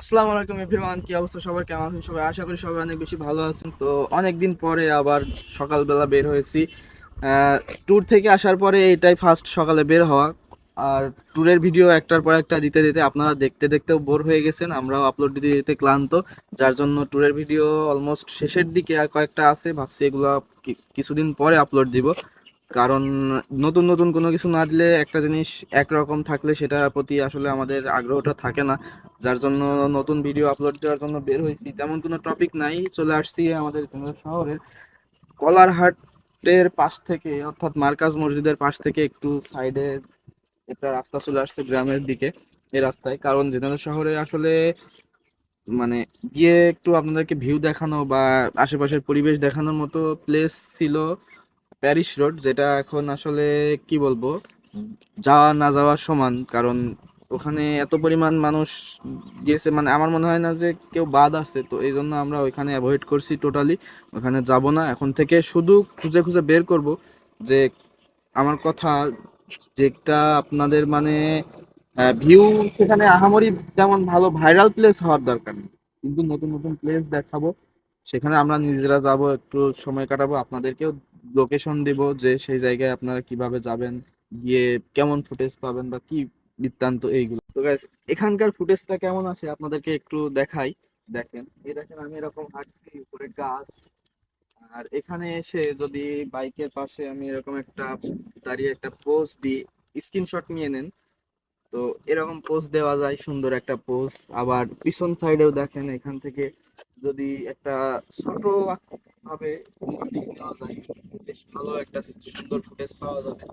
আসসালামু আলাইকুম এভরিওয়ান, কি অবস্থা সবার? কেমন আছেন সবাই? আশা করি সবাই অনেক বেশি ভালো আছেন। তো অনেক দিন পরে আবার সকালবেলা বের হয়েছি। ট্যুর থেকে আসার পরে এটাই ফার্স্ট সকালে বের হওয়া। আর ট্যুরের ভিডিও একটার পর একটা দিতে দিতে আপনারা দেখতে দেখতেও বোর হয়ে গেছেন। আমরাও আপলোড দিতে দিতে ক্লান্ত। যার জন্য ট্যুরের ভিডিও অলমোস্ট শেষের দিকে আর কয়েকটা আছে। ভাবছি এগুলো কিছুদিন পরে আপলোড দিব। কারণ নতুন নতুন কোনো কিছু না দিলে একটা জিনিস একরকম থাকলে সেটার প্রতি আসলে আমাদের আগ্রহটা থাকে না। যার জন্য নতুন ভিডিও আপলোড দেওয়ার জন্য বের হয়েছি। তেমন কোনো টপিক নাই, চলে আসছি আমাদের শহরের কলারহাটের পাশ থেকে, অর্থাৎ মার্কাজ মসজিদের পাশ থেকে একটু সাইডে একটা রাস্তা চলে আসছে গ্রামের দিকে, এই রাস্তায়। কারণ ঝিনাইদহ শহরে আসলে মানে গিয়ে একটু আপনাদেরকে ভিউ দেখানো বা আশেপাশের পরিবেশ দেখানোর মতো প্লেস ছিল প্যারিস রোড যেটা এখন আসলে কি বলব, যাওয়া না যাওয়ার সমান, কারণ ওখানে এত পরিমাণ মানুষ গিয়েছে মানে আমার মনে হয় না যে কেউ বাদ আছে, তো এই জন্য আমরা ওইখানে অ্যাভয়েড করছি টোটালি ওখানে যাব না। এখন থেকে শুধু খুঁজে খুঁজে বের করব যে আমার কথা, যেটা আপনাদের মানে ভিউ সেখানে আহামরি যেমন ভালো ভাইরাল প্লেস হওয়ার দরকার নেই। কিন্তু নতুন নতুন প্লেস দেখাবো, সেখানে আমরা নিজেরা যাব, একটু সময় কাটাবো, আপনাদেরকেও লোকেশন দিব যে সেই জায়গায় আপনারা কীভাবে যাবেন, গিয়ে কেমন ফুটেজ পাবেন বা কি বৃত্তান্ত এইগুলো। তো গাইস এখানকার ফুটেজটা কেমন আসে আপনাদেরকে একটু দেখাই। দেখেন, এই দেখেন আমি এরকম হাঁটছি, উপরে গাছ। আর এখানে এসে যদি বাইকের পাশে আমি এরকম একটা, দাঁড়িয়ে একটা পোজ দিই স্ক্রিনশট নিয়ে নেন। তো এরকম পোজ দেওয়া যায়, সুন্দর একটা পোজ আবার পিছন সাইডেও দেখেন, এখান থেকে যদি একটা ছোট ভাবে বেশ ভালো একটা সুন্দর ফুটেজ পাওয়া যাবে।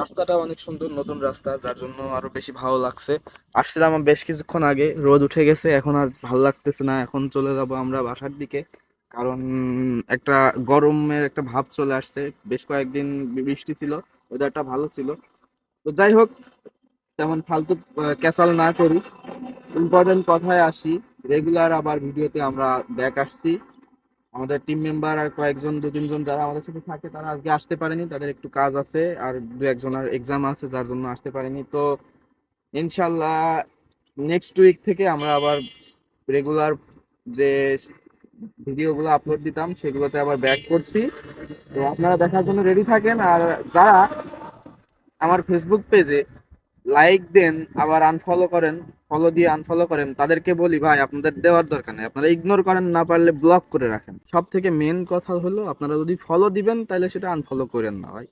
রাস্তাটা অনেক সুন্দর, নতুন রাস্তা, যার জন্য আরও বেশি ভালো লাগছে। আসছিলাম বেশ কিছুক্ষণ আগে, রোদ উঠে গেছে, এখন আর ভালো লাগতেছে না। এখন চলে যাব আমরা বাসার দিকে, কারণ একটা গরমের একটা ভাব চলে আসছে। বেশ কয়েকদিন বৃষ্টি ছিল ওয়েদারটা ভালো ছিল। তো যাই হোক, তেমন ফালতু ক্যাসাল না করি। ইম্পর্টেন্ট কথায় আসি। রেগুলার আবার ভিডিওতে আমরা ব্যাক আসছি। আমাদের টিম মেম্বার আর কয়েকজন দু তিনজন যারা আমাদের সাথে থাকে, তারা আজকে আসতে পারেনি। তাদের একটু কাজ আছে আর দু একজনের এক্সাম আছে, যার জন্য আসতে পারেনি। তো ইনশাল্লাহ নেক্সট উইক থেকে আমরা আবার রেগুলার যে ভিডিওগুলো আপলোড দিতাম, সেগুলোতে আবার ব্যাক করছি। তো আপনারা দেখার জন্য রেডি থাকেন। আর যারা আমার ফেসবুক পেজে লাইক দেন, আবার আনফলো করেন ফলো দিয়ে আনফলো করেন, তাদেরকে বলি, ভাই, আপনাদের দেওয়ার দরকার নেই। আপনারা ইগনোর করেন, না পারলে ব্লক করে রাখেন। সব থেকে মেন কথা হলো, আপনারা যদি ফলো দিবেন, তাহলে সেটা আনফলো করেন না, ভাই।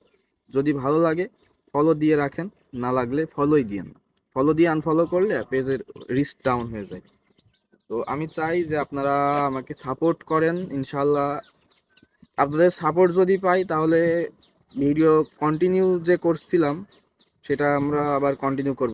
যদি ভালো লাগে ফলো দিয়ে রাখেন, না লাগলে ফলোই দিয়েন না। ফলো দিয়ে আনফলো করলে পেজের রিস্ক ডাউন হয়ে যায়। তো আমি চাই যে আপনারা আমাকে সাপোর্ট করেন ইনশাল্লাহ আপনাদের সাপোর্ট যদি পাই, তাহলে ভিডিও কন্টিনিউ যে করছিলাম সেটা আমরা আবার কন্টিনিউ করব।